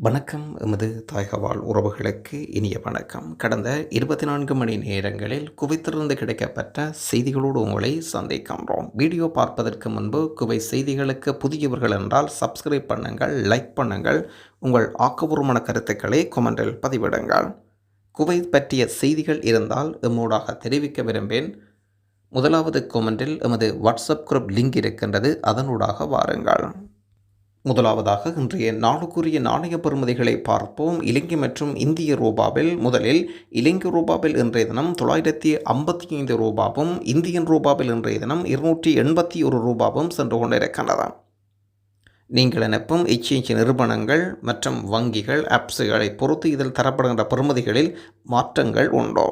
வணக்கம். எமது தாயகவாழ் உறவுகளுக்கு இனிய வணக்கம். கடந்த இருபத்தி நான்கு மணி நேரங்களில் குவைத்திலிருந்து கிடைக்கப்பட்ட செய்திகளோடு உங்களை சந்திக்கின்றோம். வீடியோ பார்ப்பதற்கு முன்பு குவை செய்திகளுக்கு புதியவர்கள் என்றால் சப்ஸ்கிரைப் பண்ணுங்கள் லைக் பண்ணுங்கள். உங்கள் ஆக்கபூர்வமான கருத்துக்களை கொமெண்டில் பதிவிடுங்கள். குவைத் பற்றிய செய்திகள் இருந்தால் எம்மூடாக தெரிவிக்க விரும்பேன் முதலாவது கொமெண்டில் எமது வாட்ஸ்அப் குரூப் லிங்க் இருக்கின்றது. அதனூடாக வாருங்கள். முதலாவதாக இன்றைய நாடுக்குரிய நாணய பெறுமதிகளை பார்ப்போம். இலங்கை மற்றும் இந்திய ரூபாவில் முதலில் இலங்கை ரூபாவில் இன்றைய தினம் தொள்ளாயிரத்தி ஐம்பத்தி ஐந்து ரூபாவும் இந்தியன் ரூபாவில் இன்றைய தினம் இருநூற்றி எண்பத்தி ஒரு ரூபாவும் சென்று கொண்டிருக்கின்றன. நீங்கள் நினைப்பும் எக்ஸ்சேஞ்ச் நிறுவனங்கள் மற்றும் வங்கிகள் ஆப்ஸுகளை பொறுத்து இதில் தரப்படுகின்ற பெறுமதிகளில் மாற்றங்கள் உண்டோ?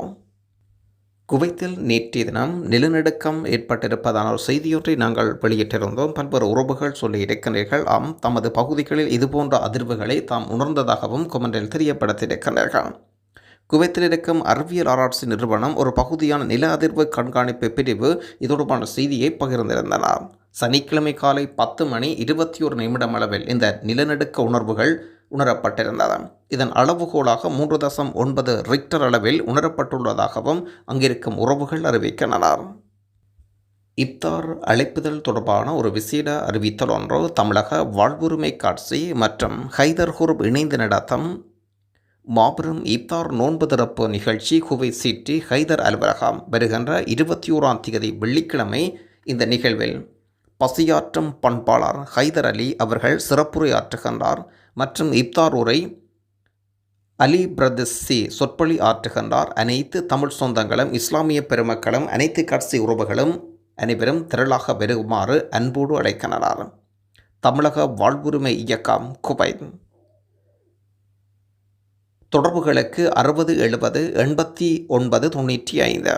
குவைத்தில் நேற்றைய தினம் நிலநடுக்கம் ஏற்பட்டிருப்பதான ஒரு செய்தியொன்றை நாங்கள் வெளியிட்டிருந்தோம். பல்வேறு உறவுகள் சொல்லி இருக்கின்றீர்கள். ஆம் தமது பகுதிகளில் இதுபோன்ற அதிர்வுகளை தாம் உணர்ந்ததாகவும் கொமெண்டில் தெரியப்படுத்தியிருக்கின்றீர்கள். குவைத்தில் இருக்கும் அறிவியல் ஆராய்ச்சி நிறுவனம் ஒரு பகுதியான நில அதிர்வு கண்காணிப்பு பிரிவு இது தொடர்பான செய்தியை பகிர்ந்திருந்தனர் சனிக்கிழமை காலை பத்து மணி இருபத்தி ஒரு நிமிடம் அளவில் இந்த நிலநடுக்க உணர்வுகள் உணரப்பட்டிருந்தன. இதன் அளவுகோலாக மூன்று தசம் ஒன்பது ரிக்டர் அளவில் உணரப்பட்டுள்ளதாகவும் அங்கிருக்கும் உறவுகள் அறிவிக்கின்றனர். இப்தார் அழைப்புதல் தொடர்பான ஒரு விசேட அறிவித்தல் ஒன்று தமிழக வாழ்வுரிமை காட்சி மற்றும் ஹைதர் ஹுர்ப் இணைந்து நடத்தும் மாபெரும் இப்தார் நோன்பு திறப்பு நிகழ்ச்சி குவை சீட்டி ஹைதர் அலுவலகம் வருகின்ற இருபத்தி ஓராம் தேதி வெள்ளிக்கிழமை இந்த நிகழ்வில் பசியாற்றும் பண்பாளர் ஹைதர் அலி அவர்கள் சிறப்புரையாற்றுகின்றார் மற்றும் இப்தார் உரை அலி பிரதஸ்ஸி சொற்பொழி ஆற்றுகின்றார். அனைத்து தமிழ் சொந்தங்களும் இஸ்லாமிய பெருமக்களும் அனைத்து கட்சி உறவுகளும் அனைவரும் திரளாக பெருகுமாறு அன்போடு அழைக்கின்றனர். தமிழக வாழ்வுரிமை இயக்கம் குவைத் தொடர்புகளுக்கு அறுபது எழுபது எண்பத்தி ஒன்பது தொண்ணூற்றி ஐந்து.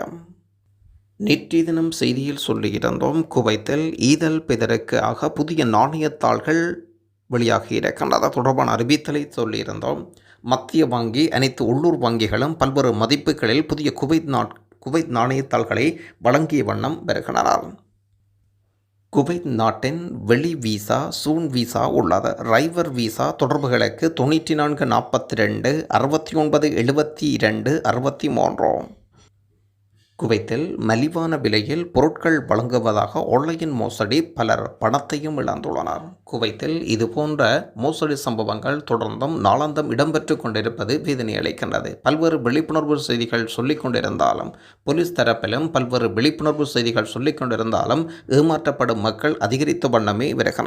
நேற்றைய தினம் செய்தியில் சொல்லியிருந்தோம் குவைத்தில் ஈதல் பிதருக்கு ஆக புதிய நாணயத்தாள்கள் வெளியாகி இருக்கின்றது தொடர்பான அறிவித்தலை சொல்லியிருந்தோம். மத்திய வங்கி அனைத்து உள்ளூர் வங்கிகளும் பல்வேறு மதிப்புகளில் புதிய குவைத் நாட் குவைத் நாணயத்தாள்களை வழங்கிய வண்ணம் வருகின்றனர். குவைத் நாட்டின் வெளி விசா சூன் விசா உள்ளது ரைவர் விசா தொடர்புகளுக்கு தொண்ணூற்றி நான்கு நாற்பத்தி ரெண்டு அறுபத்தி ஒன்பது எழுபத்தி இரண்டு அறுபத்தி மூன்று. குவைத்தில் மலிவான விலையில் பொருட்கள் வழங்குவதாக ஆன்லைன் மோசடி பலர் பணத்தையும் இழந்துள்ளனர். குவைத்தில் இதுபோன்ற மோசடி சம்பவங்கள் தொடர்ந்தும் நாளாந்தம் இடம்பெற்று கொண்டிருப்பது வேதனை அளிக்கின்றது. பல்வேறு விழிப்புணர்வு செய்திகள் சொல்லிக் கொண்டிருந்தாலும் போலீஸ் தரப்பிலும் பல்வேறு விழிப்புணர்வு செய்திகள் சொல்லிக் கொண்டிருந்தாலும் ஏமாற்றப்படும் மக்கள் அதிகரித்த வண்ணமே வருகிறது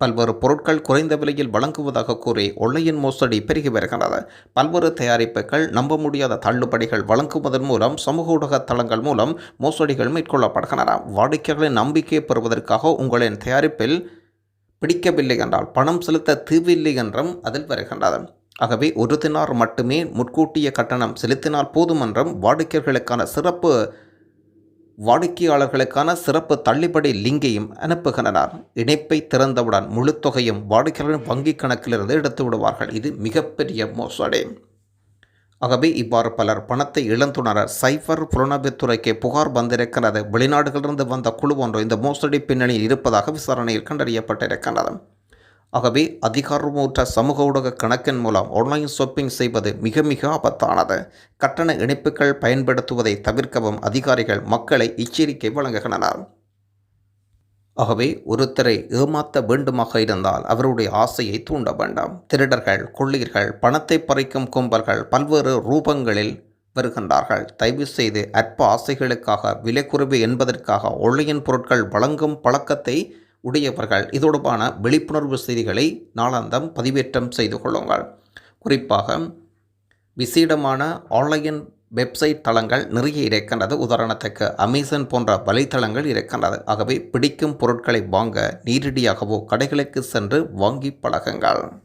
பல்வேறு பொருட்கள் குறைந்த விலையில் வழங்குவதாக கூறி ஒள்ளையின் மோசடி பெருகி வருகிறது பல்வேறு தயாரிப்புகள் நம்ப முடியாத தள்ளுபடிகள் வழங்குவதன் மூலம் சமூக ஊடக தளங்கள் மூலம் மோசடிகள் மேற்கொள்ளப்படுகின்றன. வாடிக்கையாளர்களின் நம்பிக்கையை பெறுவதற்காக உங்களின் தயாரிப்பில் பிடிக்கவில்லை என்றால் பணம் செலுத்த தீவில்லை என்றும் அதில் வருகின்றது. ஆகவே ஒரு தினார் மட்டுமே முன்கூட்டிய கட்டணம் செலுத்தினால் போதும் என்றும் வாடிக்கையாளர்களுக்கான சிறப்பு வாடிக்கையாளர்களுக்கான சிறப்பு தள்ளுபடி லிங்கையும் அனுப்புகின்றனர். இணைப்பை திறந்தவுடன் முழு தொகையும் வாடிக்கையாளரின் வங்கிக் கணக்கிலிருந்து எடுத்து விடுவார்கள். இது மிகப்பெரிய மோசடி. ஆகவே இவ்வாறு பலர் பணத்தை இழந்துணர சைபர் புலனாய்வுத்துறைக்கு புகார் வந்திருக்கிறது. வெளிநாடுகளிலிருந்து வந்த குழு ஒன்று இந்த மோசடி பின்னணியில் இருப்பதாக விசாரணையில் கண்டறியப்பட்டிருக்கின்றது. ஆகவே அதிகாரமூற்ற சமூக ஊடக கணக்கின் மூலம் ஆன்லைன் ஷாப்பிங் செய்வது மிக மிக ஆபத்தானது. கட்டண இணைப்புகள் பயன்படுத்துவதை தவிர்க்கவும் அதிகாரிகள் மக்களை எச்சரிக்கை வழங்குகின்றனர். ஆகவே ஒருத்தரை ஏமாற்ற வேண்டுமாக இருந்தால் அவருடைய ஆசையை தூண்ட வேண்டாம். திருடர்கள் கொள்ளையர்கள் பணத்தை பறிக்கும் கும்பல்கள் பல்வேறு ரூபங்களில் வருகின்றார்கள். தயவு செய்து அற்ப ஆசைகளுக்காக விலை குறைவு என்பதற்காக ஒளியின் பொருட்கள் வழங்கும் பழக்கத்தை உடையவர்கள். இதோடுபான விழிப்புணர்வு செய்திகளை நாளாந்தம் பதிவேற்றம் செய்து கொள்ளுங்கள். குறிப்பாக விசேடமான ஆன்லைன் வெப்சைட் தளங்கள் நிறைய இருக்கின்றது. உதாரணத்துக்கு அமேசான் போன்ற வலைத்தளங்கள் இருக்கின்றது. ஆகவே பிடிக்கும் பொருட்களை வாங்க நேரடியாகவோ கடைகளுக்கு சென்று வாங்கி பழகுங்கள்.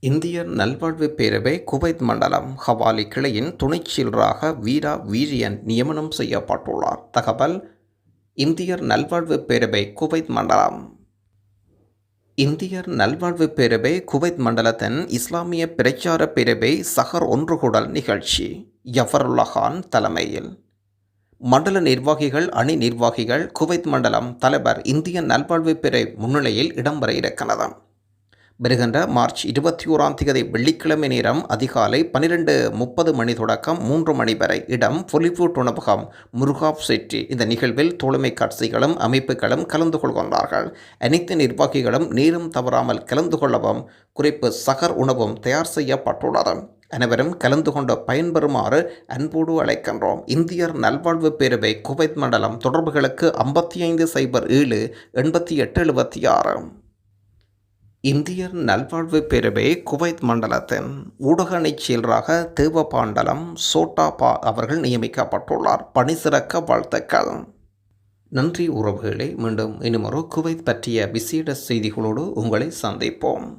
இந்திய நல்வாழ்வு பேரவை குவைத் மண்டலம் ஹவாலி கிளையின் துணைச்சீலராக வீரா வீரியன் நியமனம் செய்யப்பட்டுள்ளார். தகவல் இந்தியர் நல்வாழ்வு பேரவை குவைத் மண்டலம். இந்தியர் நல்வாழ்வு பேரவை குவைத் மண்டலத்தின் இஸ்லாமிய பிரச்சார பேரவை சஹர் ஒன்றுகூடல் நிகழ்ச்சி ஜஃபருல்லா தலைமையில். மண்டல நிர்வாகிகள் அணி நிர்வாகிகள் குவைத் மண்டலம் தலைவர் இந்திய நல்வாழ்வு பேரவை முன்னிலையில் இடம்பெற இருக்கிறது. வருகின்ற மார்ச் இருபத்தி ஓராம் தேதி வெள்ளிக்கிழமை நேரம் அதிகாலை பன்னிரெண்டு முப்பது மணி தொடக்கம் மூன்று மணி வரை இடம் பொலிவுட் உணவகம் முருகாப் செட்டி இந்த நிகழ்வில் தோழமை கட்சிகளும் அமைப்புகளும் கலந்து கொள்கின்றார்கள். அனைத்து நிர்வாகிகளும் நேரம் தவறாமல் கலந்து கொள்ளவும் குறிப்பு சகர் உணவும் தயார் செய்யப்பட்டுள்ளது. அனைவரும் கலந்து கொண்டு பயன்பெறுமாறு அன்போடு அழைக்கின்றோம். இந்தியர் நல்வாழ்வு பேரவை குவைத் மண்டலம் தொடர்புகளுக்கு ஐம்பத்தி ஐந்து சைபர் ஏழு எண்பத்தி எட்டு எழுபத்தி ஆறு. இந்தியர் நல்வாழ்வு பேரவை குவைத் மண்டலத்தின் ஊடக செயலராக தேவபாண்டலம் சோட்டா பா அவர்கள் நியமிக்கப்பட்டுள்ளார். பணி சிறக்க வாழ்த்துக்கள். நன்றி உறவுகளை. மீண்டும் இன்னும் குவைத் பற்றிய விசேட செய்திகளோடு உங்களை சந்திப்போம்.